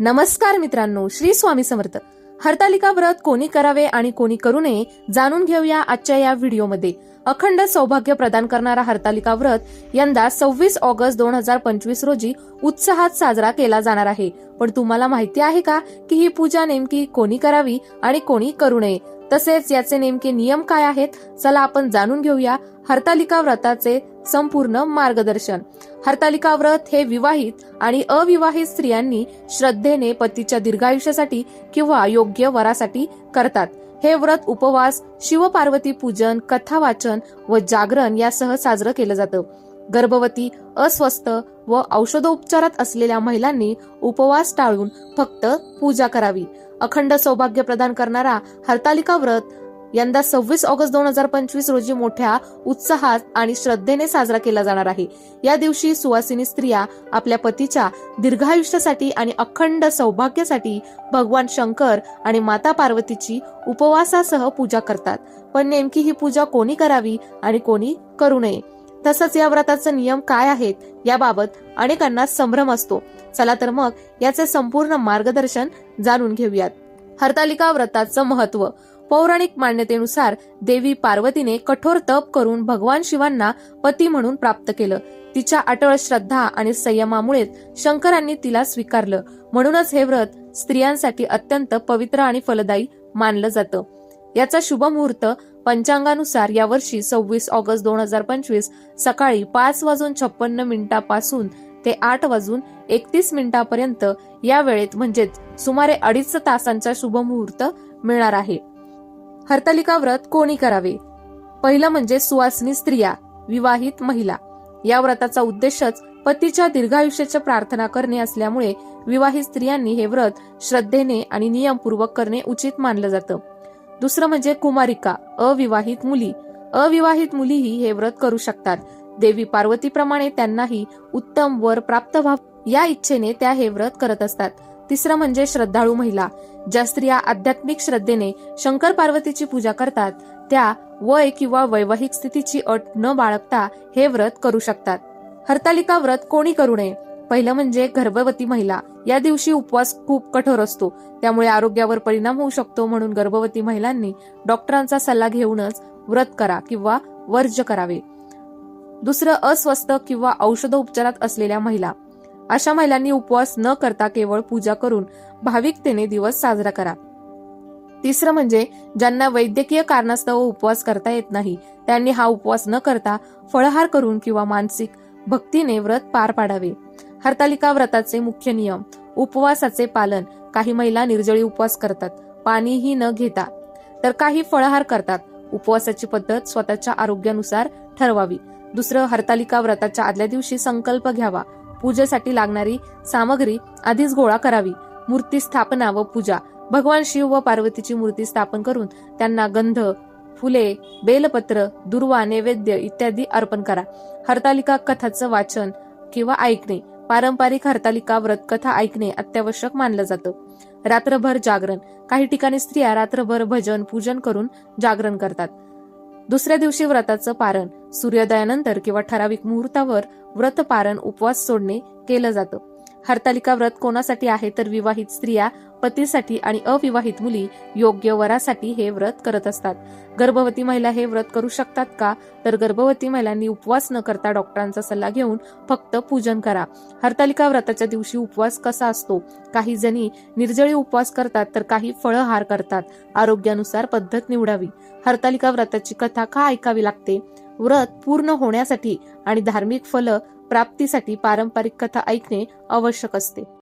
नमस्कार मित्रांनो श्री स्वामी समर्थ. हरतालिका व्रत कोणी करावे आणि कोणी करू नये जाणून घेऊया आजच्या या व्हिडिओमध्ये. अखंड सौभाग्य प्रदान करणारा हरतालिका व्रत यंदा सव्वीस ऑगस्ट दोन हजार पंचवीस रोजी उत्साहात साजरा केला जाणार आहे. पण तुम्हाला माहिती आहे का की ही पूजा नेमकी कोणी करावी आणि कोणी करू नये? तसेच याचे नेमके नियम काय आहेत? चला आपण जाणून घेऊया हरतालिका व्रताचे संपूर्ण मार्गदर्शन. हरतालिका व्रत हे विवाहित आणि अविवाहित स्त्रियांनी श्रद्धेने पतीच्या दीर्घायुष्यासाठी किंवा योग्य वरासाठी करतात. हे व्रत उपवास शिवपार्वती पूजन कथा वाचन व जागरण यासह साजरं केलं जातं. गर्भवती अस्वस्थ व औषधोपचारात असलेल्या महिलांनी उपवास टाळून फक्त पूजा करावी. अखंड सौभाग्य प्रदान करणारा हरतालिका व्रत यंदा सव्वीस ऑगस्ट दोन हजार पंचवीस रोजी मोठ्या उत्साहात आणि श्रद्धेने साजरा केला जाणार आहे. या दिवशी सुवासिनी स्त्रिया आपल्या पतीच्या दीर्घायुष्यासाठी आणि अखंड सौभाग्यासाठी भगवान शंकर आणि माता पार्वतीची उपवासासह पूजा करतात. पण नेमकी ही पूजा कोणी करावी आणि कोणी करू नये? तसंच या व्रताचे नियम काय आहेत? याबाबत अनेकांना संभ्रम असतो. चला तर मग याचे संपूर्ण मार्गदर्शन जाणून घेऊयात. हरतालिका व्रताचं महत्त्व पौराणिक मान्यतेनुसार देवी पार्वतीने कठोर तप करून भगवान शिवांना पती म्हणून प्राप्त केलं. तिच्या अटळ श्रद्धा आणि संयमामुळेच शंकरांनी तिला स्वीकारलं. म्हणूनच हे व्रत स्त्रियांसाठी अत्यंत पवित्र आणि फलदायी मानलं जातं. याचा शुभ मुहूर्त पंचांगानुसार यावर्षी सव्वीस ऑगस्ट दोन हजार पंचवीस सकाळी पाच वाजून छप्पन्न मिनिटापासून ते आठ वाजून एकतीस मिनिटापर्यंत या वेळेत म्हणजेच सुमारे अडीच तासांचा शुभ मुहूर्त मिळणार आहे. हरतालिका व्रत कोणी करावे? पहिलं म्हणजे सुवासिनी स्त्रिया विवाहित महिला. या व्रताचा उद्देशच पतीच्या दीर्घायुष्याची प्रार्थना करणे असल्यामुळे विवाहित स्त्रियांनी हे व्रत श्रद्धेने आणि नियमपूर्वक करणे उचित मानलं जातं. दुसरं म्हणजे कुमारिका अविवाहित मुली. अविवाहित मुलीही हे व्रत करू शकतात. देवी पार्वतीप्रमाणे त्यांनाही उत्तम वर प्राप्त व्हावं या इच्छेने त्या हे व्रत करत असतात. तिसरं म्हणजे श्रद्धाळू महिला. ज्या स्त्रिया आध्यात्मिक श्रद्धेने शंकर पार्वतीची पूजा करतात त्या वय किंवा वैवाहिक स्थितीची अट न बाळगता हे व्रत करू शकतात. हरतालिका व्रत कोणी करू नये? पहिलं म्हणजे गर्भवती महिला. या दिवशी उपवास खूप कठोर असतो. त्यामुळे आरोग्यावर परिणाम होऊ शकतो म्हणून गर्भवती महिलांनी डॉक्टरांचा सल्ला घेऊनच व्रत करा किंवा वर्ज्य करावे. दुसरं अस्वस्थ किंवा औषधोपचारात असलेल्या महिला. अशा महिलांनी उपवास न करता केवळ पूजा करून भाविकतेने दिवस साजरा करा. तिसरं म्हणजे ज्यांना वैद्यकीय कारणास्तव उपवास करता येत नाही त्यांनी हा उपवास न करता फळहार करून किंवा मानसिक भक्तीने व्रत पार पाडावे. हरतालिका व्रताचे मुख्य नियम उपवासाचे पालन. काही महिला निर्जळी उपवास करतात पाणीही न घेता. तर काही फळहार करतात उपवासाची पद्धत स्वतःच्या आरोग्यानुसार ठरवावी. दुसरं हरतालिका व्रताच्या आदल्या दिवशी संकल्प घ्यावा. पूजेसाठी लागणारी सामग्री आधीच गोळा करावी. मूर्ती स्थापना व पूजा. भगवान शिव व पार्वतीची मूर्ती स्थापन करून त्यांना गंध फुले बेलपत्र दुर्वा नैवेद्य इत्यादी अर्पण करा. हरतालिका कथाचं वाचन किंवा ऐकणे. पारंपरिक हरतालिका व्रत कथा ऐकणे अत्यावश्यक मानलं जातं. रात्रभर जागरण. काही ठिकाणी स्त्रिया रात्रभर भजन पूजन करून जागरण करतात. दुसऱ्या दिवशी व्रताचं पारण सूर्योदयानंतर किंवा ठराविक मुहूर्तावर व्रत पारण उपवास सोडणे केलं जातं. हरतालिका व्रत कोणासाठी आहे तर विवाहित स्त्रिया पतीसाठी आणि अविवाहित मुली योग्य वरासाठी हे व्रत करत असतात. गर्भवती महिला हे व्रत करू शकतात का? तर गर्भवती महिलांनी उपवास न करता डॉक्टरांचा सल्ला घेऊन फक्त पूजन करा. हरतालिका व्रताच्या दिवशी उपवास कसा असतो? काही जणी निर्जळी उपवास करतात तर काही फळहार करतात. आरोग्यानुसार पद्धत निवडावी. हरतालिका व्रताची कथा का ऐकावी लागते? व्रत पूर्ण होण्यासाठी आणि धार्मिक फल प्राप्तीसाठी पारंपरिक कथा ऐकणे आवश्यक असते.